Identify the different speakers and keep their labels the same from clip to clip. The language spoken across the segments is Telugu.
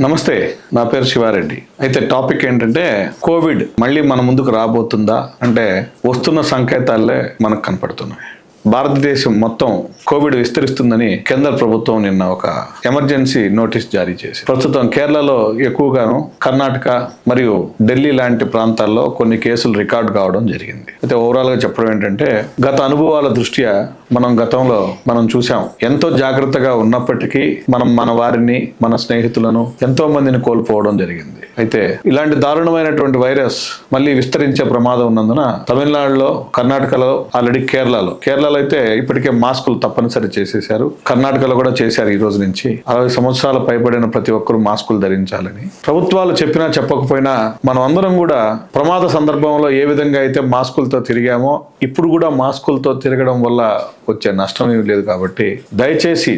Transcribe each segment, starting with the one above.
Speaker 1: నమస్తే నా పేరు శివారెడ్డి. అయితే టాపిక్ ఏంటంటే కోవిడ్ మళ్ళీ మన ముందుకు రాబోతుందా? అంటే వస్తున్న సంకేతాలే మనకు కనపడుతున్నాయి. భారతదేశం మొత్తం కోవిడ్ విస్తరిస్తుందని కేంద్ర ప్రభుత్వం నిన్న ఒక ఎమర్జెన్సీ నోటీస్ జారీ చేసి ప్రస్తుతం కేరళలో ఎక్కువగాను కర్ణాటక మరియు ఢిల్లీ లాంటి ప్రాంతాల్లో కొన్ని కేసులు రికార్డు కావడం జరిగింది. అయితే ఓవరాల్గా చెప్పడం ఏంటంటే గత అనుభవాల దృష్ట్యా మనం గతంలో మనం చూసాం ఎంతో జాగ్రత్తగా ఉన్నప్పటికీ మనం మన వారిని మన స్నేహితులను ఎంతో మందిని కోల్పోవడం జరిగింది. అయితే ఇలాంటి దారుణమైనటువంటి వైరస్ మళ్ళీ విస్తరించే ప్రమాదం ఉన్నందున తమిళనాడులో కర్ణాటకలో ఆల్రెడీ కేరళలో కేరళలో అయితే ఇప్పటికే మాస్కులు తప్పనిసరి చేసేశారు. కర్ణాటకలో కూడా చేశారు ఈ రోజు నుంచి. అరవై సంవత్సరాల పైబడిన ప్రతి ఒక్కరూ మాస్కులు ధరించాలని. ప్రభుత్వాలు చెప్పినా చెప్పకపోయినా మనం అందరం కూడా ప్రమాద సందర్భంలో ఏ విధంగా అయితే మాస్కులతో తిరిగామో ఇప్పుడు కూడా మాస్కులతో తిరగడం వల్ల వచ్చే నష్టం ఏమి లేదు కాబట్టి దయచేసి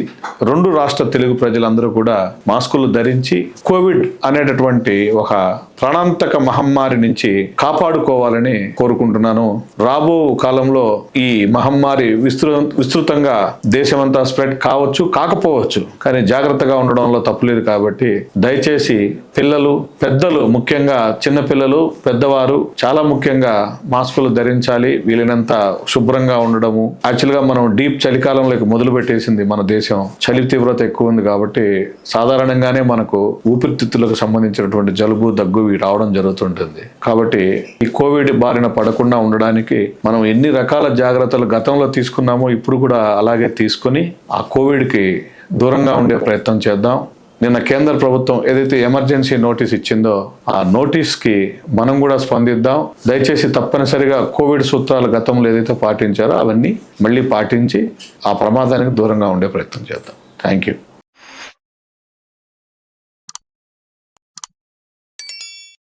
Speaker 1: రెండు రాష్ట్ర తెలుగు ప్రజలందరూ కూడా మాస్కులు ధరించి కోవిడ్ అనేటటువంటి ఒక ప్రాణాంతక మహమ్మారి నుంచి కాపాడుకోవాలని కోరుకుంటున్నాను. రాబో కాలంలో ఈ మహమ్మారి విస్తృ విస్తృతంగా దేశమంతా స్ప్రెడ్ కావచ్చు కాకపోవచ్చు. కానీ జాగ్రత్తగా ఉండడంలో తప్పులేదు కాబట్టి దయచేసి పిల్లలు పెద్దలు ముఖ్యంగా చిన్నపిల్లలు పెద్దవారు చాలా ముఖ్యంగా మాస్కులు ధరించాలి. వీలైనంత శుభ్రంగా ఉండడము. యాక్చువల్గా మనం డీప్ చలికాలంలోకి మొదలు పెట్టేసింది మన దేశం. చలి తీవ్రత ఎక్కువ ఉంది కాబట్టి సాధారణంగానే మనకు ఊపిరితిత్తులకు సంబంధించినటువంటి జలుబు దగ్గు ఇవి రావడం జరుగుతుంటుంది. కాబట్టి ఈ కోవిడ్ బారిన పడకుండా ఉండడానికి మనం ఎన్ని రకాల జాగ్రత్తలు గతంలో తీసుకున్నామో ఇప్పుడు కూడా అలాగే తీసుకొని ఆ కోవిడ్కి దూరంగా ఉండే ప్రయత్నం చేద్దాం. నిన్న కేంద్ర ప్రభుత్వం ఏదైతే ఎమర్జెన్సీ నోటీస్ ఇచ్చిందో ఆ నోటీస్కి మనం కూడా స్పందిద్దాం. దయచేసి తప్పనిసరిగా కోవిడ్ సూత్రాలు గతంలో ఏదైతే పాటించారో అవన్నీ మళ్ళీ పాటించి ఆ ప్రమాదానికి దూరంగా ఉండే ప్రయత్నం చేద్దాం. Thank you.